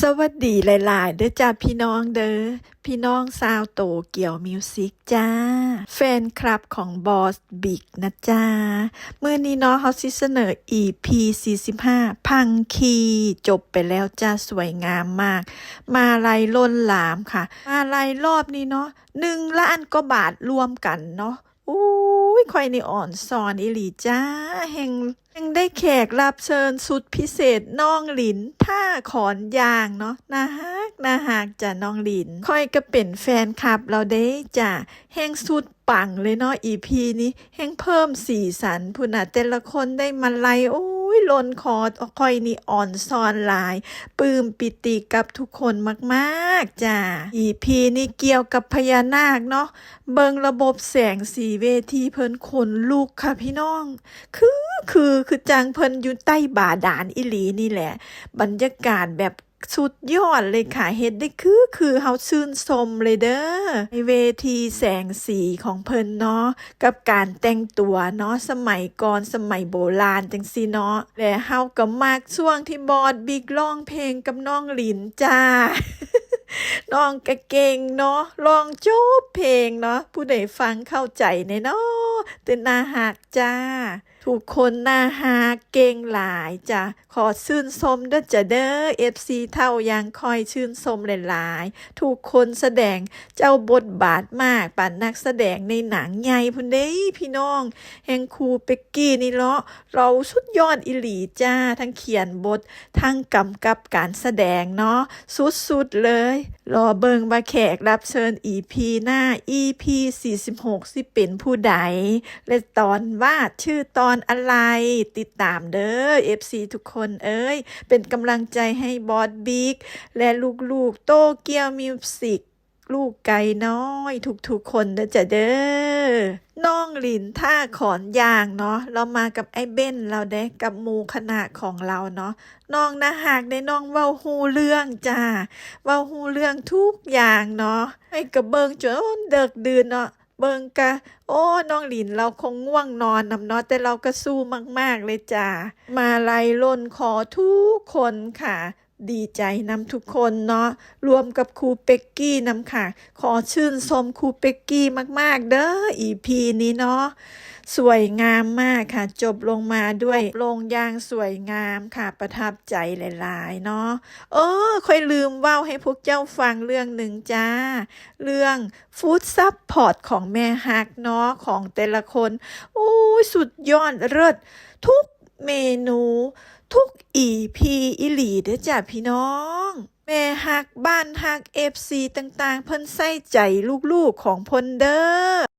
สวัสดีหลาย ๆ เด้อจ้าพี่น้องเด้อพี่น้องซาวโตเกียวมิวสิกจ้า แฟนคลับของบอสบิ๊กนะจ้าเมื่อนี้เนาะเขาสิเสนอ EP 45 พังคีจบไปแล้วจ้าสวยงามมาก มาลายล้นหลามค่ะ มาลายรอบนี้เนาะหนึ่งล้านก็บาทรวมกันเนาะอุ้ ยคอยนี่อ่อนซอนอิหลีจ้าแห่งยังได้แขกรับเชิญสุดพิเศษน้องหลินท่าขอนยางเนาะนาฮักนาฮักจ้ะน้องหลินค่อยก็เป็นแฟนคลับเราได้จ้ะแห่งสุดปังเลยเนาะอีพีนี้แห่งเพิ่มสีสันผู้น่ะแต่ละคนได้มาไลโอ้ ยลนคอคอยนี่อ่อนซอนหลาย ปื้มปิติกับทุกคนมากๆจ้ะอีพีนี่เกี่ยวกับพญานาคเนาะเบิงระบบแสงสีเวทีเพิ่นขนลูกค่ะพี่น้อง คือคือคือจังเพิ่นอยู่ใต้บาดาลอิหลีนี่แหละ บรรยากาศแบบ สุดยอดเลยค่ะเฮ็ดได้คือคือเฮาชื่นชมเลยเด้อในเวทีแสงสีของเพิ่นเนาะกับการแต่งตัวเนาะสมัยก่อนสมัยโบราณจังซี่เนาะและเฮาก็มักช่วงที่บอดบิ๊กร้องเพลงกับน้องหลินจ้าน้องก็เก่งเนาะร้องจบเพลงเนาะผู้ใดฟังเข้าใจแน่เนาะแต่น่าหักจ้า ทุกคนน่าหักเก่งหลายจ้ะขอชื่นชมเด้อจ้ะเด้อ FC เท่ายังคอยชื่นชมหลายๆทุกคนแสดงเจ้าบทบาทมากป่านนักแสดงในหนังใหญ่พุ่นเด้พี่น้อง แห่งครูเป็กกี้นี่เลาะเราสุดยอดอิหลีจ้า ทั้งเขียนบท ทั้งกำกับการแสดงเนาะสุดๆเลย รอเบิงมาแขกรับเชิญ EP หน้า EP 46สิเป็นผู้ใด และตอนว่าชื่อตอนอะไรติดตามเด้อ FC ทุกคนเอ้ย เป็นกำลังใจให้บอสบิ๊กและลูกๆโตเกียวมิวสิกลูกไก่น้อยทุกๆคนเด้อจ้ะเด้อน้องหลินท่าขอนยางเนาะเรามากับไอ้เบ้นเราได้กับมูคณะของเราเนาะน้องนะหากได้น้องเว้าฮู้เรื่องจ้าเว้าฮู้เรื่องทุกอย่างเนาะให้กับเบิงจนเดิกดืนเนาะ เบิงกะ โอ้น้องหลินเราคงง่วงนอนนำเนาะแต่เราก็สู้มาก ๆ เลยจ้า มาไล่ล่นขอทุกคนค่ะ ดีใจนำทุกคนเนาะรวมกับครูเป็กกี้นำค่ะ ขอชื่นชมครูเป็กกี้มาก ๆ เด้อ EP นี้เนาะสวยงามมากค่ะ จบลงมาด้วยลงยางสวยงามค่ะ ประทับใจหลายๆเนาะเออค่อยลืมว้าให้พวกเจ้าฟังเรื่องหนึ่งจ้า เรื่องฟู้ดซับพอร์ตของแม่ฮักเนาะของแต่ละคน โอ้ยสุดยอดเลิศทุก เมนู ทุกอีพีอิหลีเด้อจ้ะพี่น้อง แม่ฮักบ้านฮักเอฟซีต่างๆ เพิ่นใส่ใจลูกๆของเพิ่นเด้อ